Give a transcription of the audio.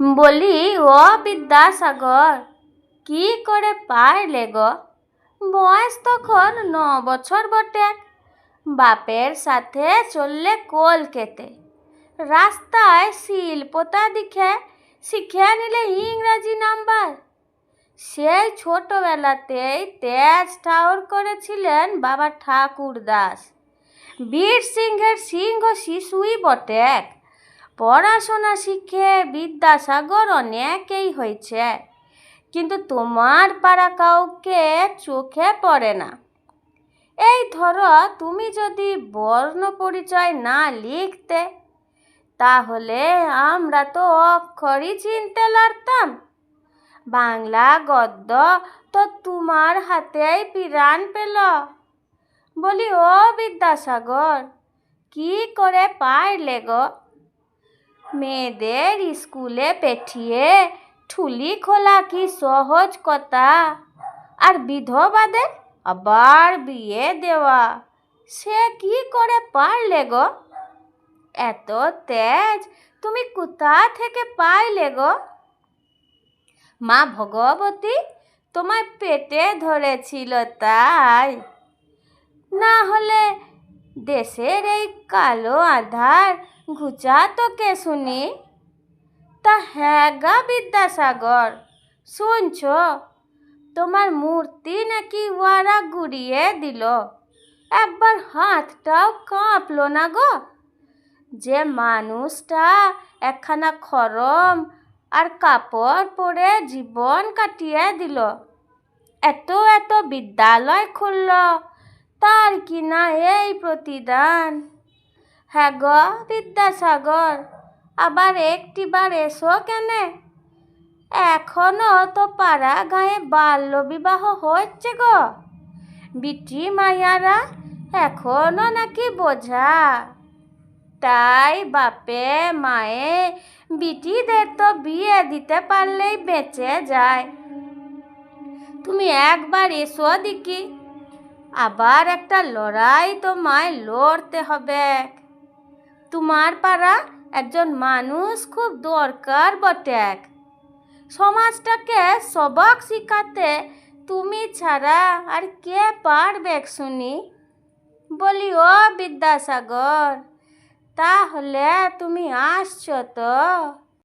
বলি, ও বিদ্যাসাগর, কি করে পারলে গো? বয়স তখন ন বছর বটে। বাপের সাথে চললে কলকেতে রাস্তায় শিল্পতা দিখে শিখে নিলে ইংরাজি নাম্বার। সেই ছোটবেলাতেই তেজ ঠাউর করেছিলেন বাবা ঠাকুর দাস বীর সিংহের সিংহ শিশুই বটে পড়াশোনা শিখে বিদ্যাসাগর অনেকেই হয়েছে। কিন্তু তোমার পাড়া কাউকে চোখে পড়ে না। এই ধরো, তুমি যদি বর্ণ পরিচয় না লিখতে, তাহলে আমরা তো অক্ষরই চিনতে পারতাম। বাংলা গদ্য তো তোমার হাতেই পিরান পেল। বলি, ও বিদ্যাসাগর, কি করে পারলে গো? মেয়েদের স্কুলে পেঠিয়ে ঠুলি খোলা কি সহজ কথা? আর বিধবাদের আবার বিয়ে দেওয়া, সে কি করে পারলে গো? এত তেজ তুমি কোথা থেকে পাইলে গো? মা ভগবতী তোমার পেটে ধরেছিল তাই। না হলে দেশের এই কালো আধার ঘুচাতো কে শুনি? তা হ্যাঁ গা বিদ্যাসাগর, শুনছ? তোমার মূর্তি নাকি ওয়ারা গুড়িয়ে দিল। একবার হাতটাও কাঁপল না গো। যে মানুষটা একখানা খরম আর কাপড় পরে জীবন কাটিয়ে দিল। এত এত বিদ্যালয় খুলল, তার কি না এই প্রতিদান? হ্যাঁ গ বিদ্যাসাগর, আবার একটিবার এসো কেনে? এখনও তো পাড়া গায়ে বাল্য বিবাহ হচ্ছে গো। বিটি মাইয়ারা এখনও নাকি বোঝা। তাই বাপে মায়ে বিটিদের তো বিয়ে দিতে পারলেই বেঁচে যায়। তুমি একবার এসো দেখি, আবার একটা লড়াই তো তোমায় লড়তে হবে। তোমার পাড়া একজন মানুষ খুব দরকার বটেক সমাজটাকে সবক শিখাতে তুমি ছাড়া আর কে পারবে শুনি? বলি ও বিদ্যাসাগর, তাহলে তুমি আসছো তো?